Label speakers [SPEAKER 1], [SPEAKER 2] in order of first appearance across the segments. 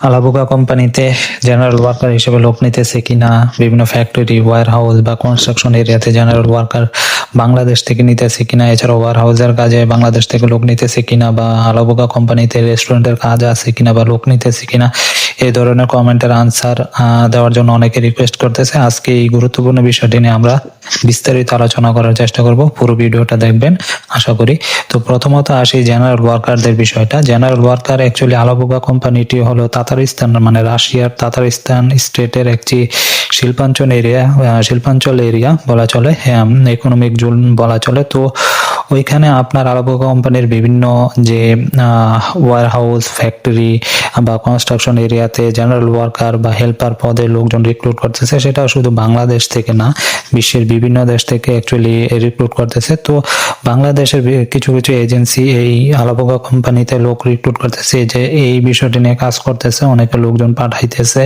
[SPEAKER 1] আলাবোগা কোম্পানিতে general worker হিসেবে লোক নিতেছে কিনা, বিভিন্ন ফ্যাক্টরি ওয়ার হাউস বা কনস্ট্রাকশন এরিয়াতে জেনারেল ওয়ার্কার বাংলাদেশ থেকে নিতেছে কিনা, এছাড়া ওয়্যার হাউসের কাজে বাংলাদেশ থেকে লোক নিতেছে কিনা বা আলাবোগা কোম্পানিতে রেস্টুরেন্টের কাজ আছে কিনা বা লোক নিতেছে কিনা, এই ধরনের কমেন্টের আনসার দেওয়ার জন্য অনেকে রিকোয়েস্ট করতেছে। আজকে এই গুরুত্বপূর্ণ বিষয়টি নিয়ে আমরা বিস্তারিত আলোচনা করার চেষ্টা করব। পুরো ভিডিওটা দেখবেন, আশা করি। তো প্রথমত আসি জেনারেল ওয়ার্কারদের বিষয়টা। জেনারেল ওয়ার্কার অ্যাকচুয়ালি আলাবোগা কোম্পানিটি হলো তাতারিস্তান মানে রাশিয়ার তাতারিস্তান স্টেটের একটি শিল্পাঞ্চল এরিয়া শিল্পাঞ্চল এরিয়া বলা চলে ইকোনমিক জোন বলা চলে। তো ওইখানে আপনার আলাবোগা কোম্পানির বিভিন্ন যে ওয়ার হাউস ফ্যাক্টরি বা কনস্ট্রাকশন এরিয়াতে জেনারেল ওয়ার্কার বা হেল্পার পদে লোকজন রিক্রুট করতেছে, সেটা শুধু বাংলাদেশ থেকে না, বিশ্বের বিভিন্ন দেশ থেকে অ্যাকচুয়ালি রিক্রুট করতেছে। তো বাংলাদেশের কিছু কিছু এজেন্সি এই আলাবোগা কোম্পানিতে লোক রিক্রুট করতেছে যে, এই বিষয়টি নিয়ে কাজ করতেছে, অনেকে লোকজন পাঠাইতেছে।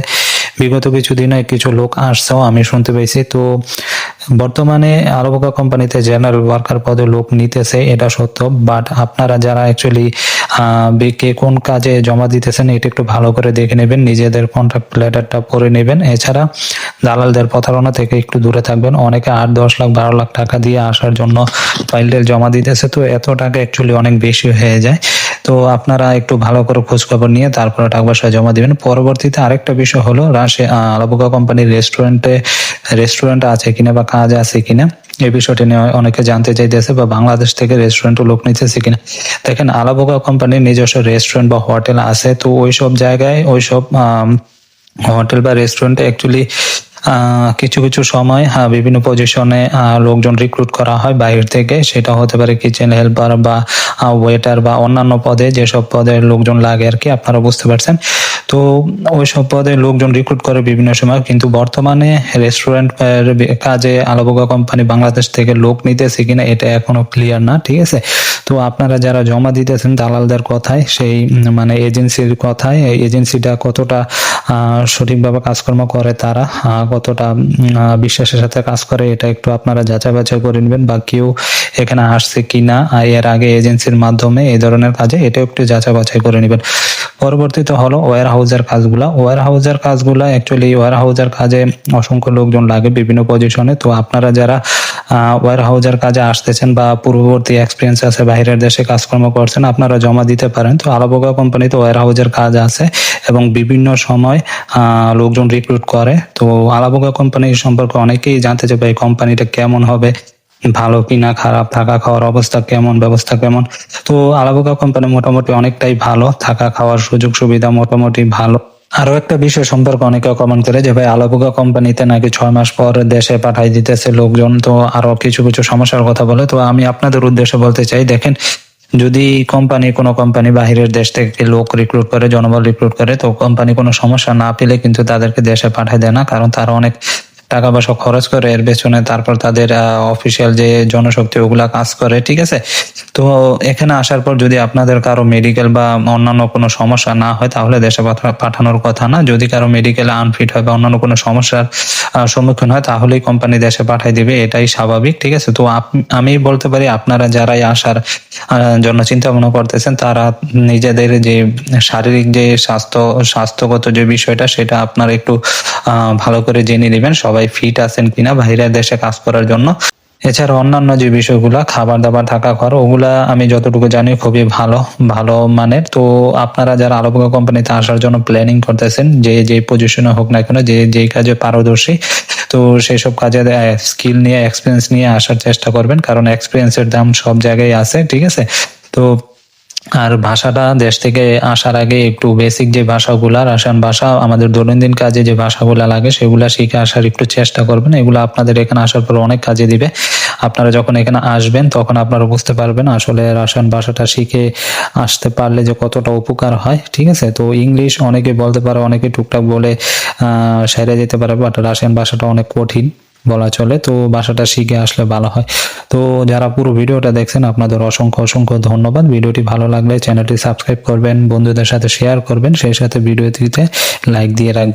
[SPEAKER 1] বিগত কিছুদিনে কিছু লোক আসছেও আমি শুনতে পেয়েছি। তো বর্তমানে আলাবোগা কোম্পানিতে জেনারেল ওয়ার্কার পদে লোক নিতেছে, এটা সত্য। বাট আপনারা যারা অ্যাকচুয়ালি কে কোন কাজে জমা দিতেছেন, এটা একটু ভালো করে দেখে নেবেন, নিজেদের কন্ট্রাক্ট লেটারটা পড়ে নেবেন। এছাড়া দালালদের প্রতারণা থেকে একটু দূরে থাকবেন। অনেকে আট, দশ লাখ, বারো লাখ টাকা দিয়ে আসার জন্য ফাইলটা জমা দিতেছে, তো এত টাকা অ্যাকচুয়ালি অনেক বেশি হয়ে যায়। তো আপনারা একটু ভালো করে খোঁজ খবর নিয়ে তারপরে টাকা পয়সা জমা দিবেন। পরবর্তীতে আরেকটা বিষয় হলো, রাশি আলাবোকা কোম্পানির রেস্টুরেন্টে রেস্টুরেন্ট আছে কিনা বা কাজ আছে কিনা, এই বিষয়টি নিয়ে অনেকে জানতে চাইতেছে বা বাংলাদেশ থেকে রেস্টুরেন্টও লোক নিতেছে কিনা। দেখেন আলাবোকা কোম্পানির নিজস্ব রেস্টুরেন্ট বা হোটেল আছে, তো ওইসব জায়গায় ওইসব হোটেল বা রেস্টুরেন্টে অ্যাকচুয়ালি কিছু কিছু সময় হ্যাঁ, বিভিন্ন পজিশনে লোকজন রিক্রুট করা হয় বাইরে থেকে। সেটা হতে পারে কিচেন হেল্পার বা ওয়েটার বা অন্যান্য পদে। যেসব পদে লোকজন লাগে আর কি আপনারা বুঝতে পারছেন। তো ওই সব পদে লোকজন রিক্রুট করে বিভিন্ন সময়। কিন্তু বর্তমানে রেস্টুরেন্ট কাজে আলাবোগা কোম্পানি বাংলাদেশ থেকে লোক নিতেছে কিনা এটা এখনও ক্লিয়ার না ঠিক আছে? তো আপনারা যারা জমা দিতেছেন দালালদের কথায় সেই মানে এজেন্সির কথায় এজেন্সিটা কতটা সঠিকভাবে কাজকর্ম করে তারা। কতটা বিশ্বাসের সাথে কাজ করে এটা একটু আপনারা যাচাই বাছাই করে নেবেন বা কেউ এখানে আসছে কিনা। এর আগে এজেন্সির মাধ্যমে এই ধরনের কাজে এটা একটু যাচাই বাছাই করে নেবেন। পরবর্তীতে হলো ওয়্যার হাউসের কাজগুলা। ওয়ার হাউসের কাজগুলা অ্যাকচুয়ালি ওয়ার হাউসের কাজে অসংখ্য লোকজন লাগে বিভিন্ন পজিশনে তো আপনারা যারা ওয়্যার হাউসের কাজে আসতেছেন বা পূর্ববর্তী এক্সপিরিয়েন্স আছে, বাইরের দেশে কাজকর্ম করছেন, আপনারা জমা দিতে পারেন। তো আলাবোগা কোম্পানিতে ওয়ার হাউসের কাজ আছে এবং বিভিন্ন সময় লোকজন রিক্রুট করে। তো আলাবোগা কোম্পানি সম্পর্কে অনেকেই জানতে চাবে এই কোম্পানিটা কেমন হবে। ভালো কিনা, খারাপ থাকা খাওয়ার অবস্থা কেমন, ব্যবস্থা কেমন? তো আলাবোগা কোম্পানি মোটামুটি অনেকটাই ভালো। থাকা খাওয়ার সুযোগ সুবিধা মোটামুটি ভালো। আরও একটা বিষয় সম্পর্কে অনেকে কমেন্ট করে যে, ভাই আলাবোগা কোম্পানিতে নাকি ছয় মাস পর দেশে পাঠাই দিতেছে লোকজন? তো আরও কিছু কিছু সমস্যার কথা বলে। তো আমি আপনাদের উদ্দেশ্যে বলতে চাই, দেখেন, যদি কোম্পানি কোনো কোম্পানি বাহিরের দেশ থেকে লোক রিক্রুট করে, জনবল রিক্রুট করে, তো কোম্পানি কোনো সমস্যা না পেলে কিন্তু তাদেরকে দেশে পাঠায় দেয় না। কারণ তারা অনেক টাকা পয়সা খরচ করে এর পেছনে তারপর তাদের অফিসিয়াল যে জনশক্তি, ওগুলা কাজ করে, ঠিক আছে? তো এখানে আসার পর যদি আপনাদের কারও মেডিকেল বা অন্যান্য কোনো সমস্যা না হয়, তাহলে দেশে পাঠা- পাঠানোর কথা না। যদি কারও মেডিকেল আনফিট হয় বা অন্যান্য কোনো সমস্যার সম্মুখীন হয়, তাহলেই কোম্পানি দেশে পাঠাই দিবে। এটাই স্বাভাবিক, ঠিক আছে? তো আমি বলতে পারি আপনারা যারাই আসার জন্য চিন্তা ভাবনা করতেছেন, তারা নিজেদের যে শারীরিক যে স্বাস্থ্য, স্বাস্থ্যগত যে বিষয়টা, সেটা আপনারা একটু ভালো করে জেনে নেবেন। সবাই ফিট আছেন কিনা, বাইরের দেশে কাজ করার জন্য। এছাড়া অন্যান্য যে বিষয়গুলো খাবার দাবার থাকা ঘর ওগুলা আমি যতটুকু জানি খুবই ভালো ভালো মানের। তো আপনারা যারা আলোপকা কোম্পানিতে আসার জন্য প্ল্যানিং করতেছেন, যে যে পজিশনে হোক না কেন, যে যেই কাজে পারদর্শী, তো সেই সব কাজে স্কিল নিয়ে এক্সপিরিয়েন্স নিয়ে আসার চেষ্টা করবেন। কারণ এক্সপিরিয়েন্সের দাম সব জায়গায় আছে, ঠিক আছে? তো আর ভাষাটা দেশ থেকে আসার আগে একটু বেসিক যে ভাষাগুলা রাশিয়ান ভাষা, আমাদের দৈনন্দিন কাজে যে ভাষাগুলো লাগে, সেগুলা শিখে আসার একটু চেষ্টা করবেন। এগুলো আপনাদের এখানে আসার পর অনেক কাজে দিবে। আপনারা যখন এখানে আসবেন, তখন আপনারা বুঝতে পারবেন আসলে রাশিয়ান ভাষাটা শিখে আসতে পারলে যে কতটা উপকার হয়, ঠিক আছে? তো ইংলিশ অনেকে বলতে পারে, অনেকে টুকটাক বলে সেরে যেতে পারে বাট রাশিয়ান ভাষাটা অনেক কঠিন। বলা চলে। তো ভাষাটা শিখে আসলে ভালো হয়। তো যারা পুরো ভিডিওটা দেখছেন, আপনাদের অসংখ্য অসংখ্য ধন্যবাদ। ভিডিওটি ভালো লাগলে চ্যানেলটি সাবস্ক্রাইব করবেন, বন্ধুদের সাথে শেয়ার করবেন। সেই সাথে ভিডিওটিতে লাইক দিয়ে রাখবেন।